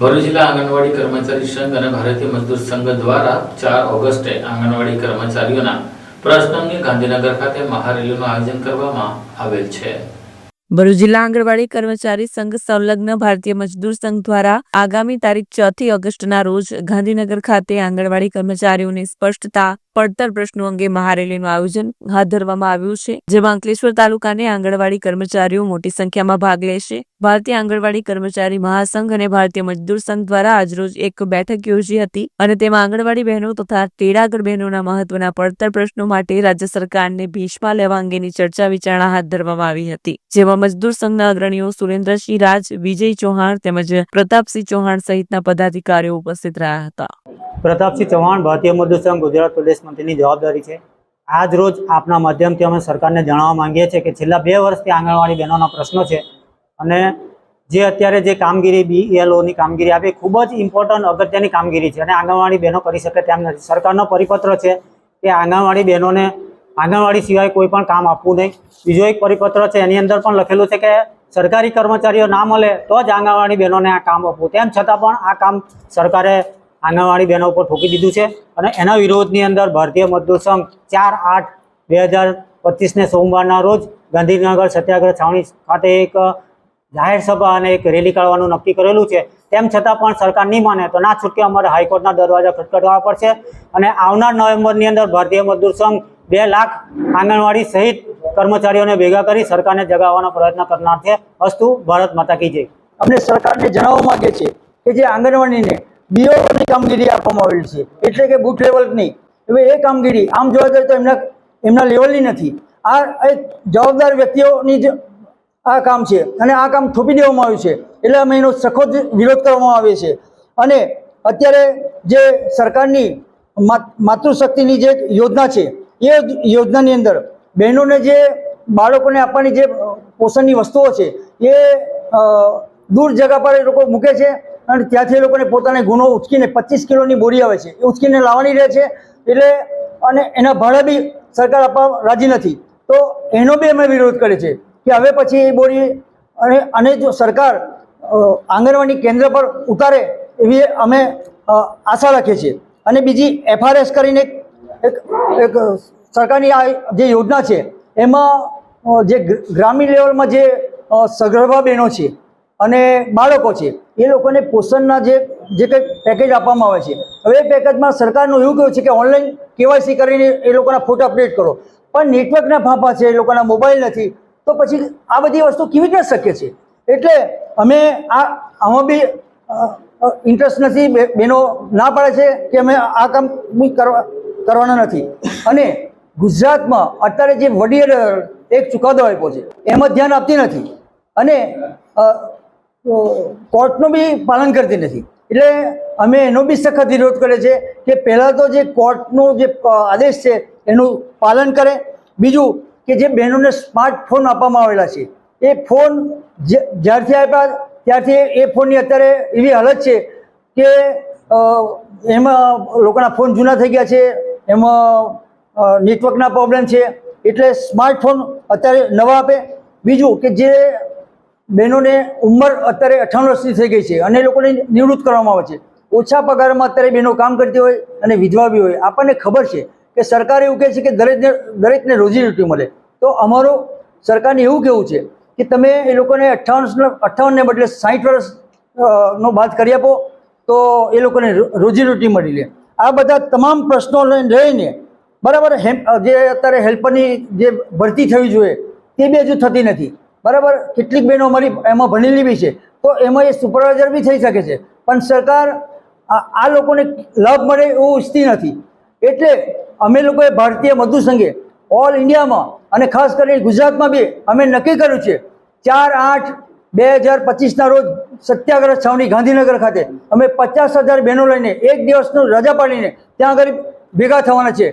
ભરૂચ જિલ્લા આંગણવાડી કર્મચારી સંઘ અને ભારતીય મજદૂર સંઘ દ્વારા ચાર ઓગસ્ટે આંગણવાડી કર્મચારીઓના પ્રશ્ન અંગે ગાંધીનગર ખાતે મહારેલીનું આયોજન કરવામાં આવેલ છે. ભરૂચ જિલ્લા આંગણવાડી કર્મચારી સંઘ સંલગ્ન ભારતીય મજદૂર સંઘ દ્વારા આગામી તારીખ ચોથી ઓગસ્ટના રોજ ગાંધીનગર ખાતે આંગણવાડી કર્મચારીઓને સ્પષ્ટતા, પડતર પ્રશ્નો અંગે મહારેલીનું આયોજન હાથ ધરવામાં આવ્યું છે, જેમાં અંકલેશ્વર તાલુકાને આંગણવાડી કર્મચારીઓ મોટી સંખ્યામાં ભાગ લેશે. ભારતીય આંગણવાડી કર્મચારી મહાસંઘ અને ભારતીય મજદૂર સંઘ દ્વારા આજરોજ એક બેઠક યોજી હતી અને તેમાં આંગણવાડી બહેનો તથા તેડાગર બહેનોના મહત્વના પડતર પ્રશ્નો માટે રાજ્ય સરકારને ભીષમાં લેવા અંગેની ચર્ચા વિચારણા હાથ ધરવામાં આવી હતી, જેમાં મજદૂર સંઘના અગ્રણીઓ સુરેન્દ્રસિંહ રાજ, વિજય ચૌહાણ તેમજ પ્રતાપસિંહ ચૌહાણ સહિતના પદાધિકારીઓ ઉપસ્થિત રહ્યા હતા. પ્રતાપસિંહ ચૌહાણ ભારતીય મજદૂર સંઘ ગુજરાત પ્રદેશ મંત્રીની જવાબદારી છે. આજ રોજ આપના માધ્યમથી અમે સરકારને જણાવવા માંગીએ છીએ કે છેલ્લા બે વર્ષથી આંગણવાડી બહેનોના પ્રશ્નો છે અને જે અત્યારે જે કામગીરી બીએલઓની કામગીરી આપી ખૂબ જ ઇમ્પોર્ટન્ટ અગત્યની કામગીરી છે અને આંગણવાડી બહેનો કરી શકે તેમ નથી. સરકારનો પરિપત્ર છે કે આંગણવાડી બહેનોને આંગણવાડી સિવાય કોઈ પણ કામ આપવું નહીં. બીજો એક પરિપત્ર છે, એની અંદર પણ લખેલું છે કે સરકારી કર્મચારીઓ ના મળે તો જ આંગણવાડી બહેનોને આ કામ આપવું. તેમ છતાં પણ આ કામ સરકારે આંગણવાડી બહેનો ઉપર ઠોકી દીધું છે અને એના વિરોધની અંદર ભારતીય મજદૂર સંઘ ચાર આઠ બે હજાર પચીસને સોમવારના રોજ ગાંધીનગર સત્યાગ્રહ છાવણી ખાતે એક જાહેર સભા અને એક રેલી કાઢવાનું નક્કી કરેલું છે. તેમ છતાં પણ સરકાર નહીં માને તો ના છૂટકે અમારે હાઈકોર્ટના દરવાજા ખટખટાવવા પડશે અને આવનાર નવેમ્બરની અંદર ભારતીય મજદૂર સંઘ બે લાખ આંગણવાડી સહિત કર્મચારીઓને ભેગા કરી સરકારને જગાવવાનો પ્રયત્ન કરનાર છે. અસ્તુ ભારત માતા કી જય. અમને સરકારને જણાવવા માંગે છે કે જે આંગણવાડીને બીઓની કામગીરી આપવામાં આવેલી છે, એટલે કે બુથ લેવલની હવે એ કામગીરી આમ જોવા જઈએ તો એમના એમના લેવલની નથી. આ એક જવાબદાર વ્યક્તિઓની જ આ કામ છે અને આ કામ થોપી દેવામાં આવ્યું છે. એટલે અમે એનો સખત વિરોધ કરવામાં આવે છે. અને અત્યારે જે સરકારની માતૃશક્તિની જે યોજના છે એ યોજનાની અંદર બહેનોને જે બાળકોને આપવાની જે પોષણની વસ્તુઓ છે, એ દૂર જગા પર એ લોકો મૂકે છે અને ત્યાંથી એ લોકોને પોતાને ગુનો ઉચકીને પચીસ કિલોની બોરી આવે છે. એ ઉચકીને લાવવાની રહે છે એટલે, અને એના ભાડા બી સરકાર આપવા રાજી નથી. તો એનો બી અમે વિરોધ કરે છે કે હવે પછી એ બોરી અને અને જો સરકાર આંગણવાડી કેન્દ્ર પર ઉતારે એવી અમે આશા રાખીએ છીએ. અને બીજી એફઆરએસ કરીને એક એક સરકારની આ જે યોજના છે, એમાં જે ગ્રામીણ લેવલમાં જે સગર્ભા બહેનો છે અને બાળકો છે, એ લોકોને પોષણના જે જે કંઈક પેકેજ આપવામાં આવે છે. હવે એ પેકેજમાં સરકારનું એવું કહ્યું છે કે ઓનલાઈન કેવાયસી કરીને એ લોકોના ફોટો અપડેટ કરો. પણ નેટવર્કના ફાંફા છે, એ લોકોના મોબાઈલ નથી, તો પછી આ બધી વસ્તુ કેવી રીતે શક્ય છે? એટલે અમે આ, આમાં બી ઇન્ટરેસ્ટ નથી બહેનો ના પાડે છે કે અમે આ કામ કરવા કરવાના નથી. અને ગુજરાતમાં અત્યારે જે વડી અદાલત એક ચુકાદો આપ્યો છે, એમાં ધ્યાન આપતી નથી. અને કોર્ટનું બી પાલન કરતી નથી. એટલે અમે એનો બી સખત વિરોધ કરે છે કે પહેલાં તો જે કોર્ટનો જે આદેશ છે, એનું પાલન કરે. બીજું કે જે બહેનોને સ્માર્ટફોન આપવામાં આવેલા છે, એ ફોન જ્યારથી આપ્યા ત્યારથી એ ફોનની અત્યારે એવી હાલત છે કે એમાં લોકોના ફોન જૂના થઈ ગયા છે એમાં નેટવર્કના પ્રોબ્લેમ છે. એટલે સ્માર્ટફોન અત્યારે નવા આપે. બીજું કે જે બહેનોને ઉંમર અત્યારે અઠાણું વર્ષની થઈ ગઈ છે અને એ લોકોને નિવૃત્ત કરવામાં આવે છે. ઓછા પગારમાં અત્યારે બહેનો કામ કરતી હોય અને વિધવા બી હોય. આપણને ખબર છે કે સરકાર એવું કહે છે કે દરેકને દરેકને રોજીરોટી મળે. તો અમારું સરકારને એવું કહેવું છે કે તમે એ લોકોને અઠ્ઠાવન અઠ્ઠાવનને બદલે સાઠ વર્ષ નો બાદ કરી આપો તો એ લોકોને રોજી રોજીરોટી મળી લે આ બધા તમામ પ્રશ્નો લઈને બરાબર જે અત્યારે હેલ્પરની જે ભરતી થવી જોઈએ, તે બી હજુ થતી નથી. બરાબર? કેટલીક બહેનો અમારી એમાં ભણેલી બી છે. તો એમાં એ સુપરવાઇઝર બી થઈ શકે છે. પણ સરકાર આ આ લોકોને લાભ મળે એવું ઈચ્છતી નથી. એટલે અમે લોકોએ ભારતીય મધુ સંઘે ઓલ ઇન્ડિયામાં અને ખાસ કરીને ગુજરાતમાં બી અમે નક્કી કર્યું છે, ચાર આઠ બે હજાર પચીસના રોજ સત્યાગ્રહ છાવણી ગાંધીનગર ખાતે. અમે પચાસ હજાર બહેનો લઈને એક દિવસનું રજા પાડીને ત્યાં આગળ ભેગા થવાના છે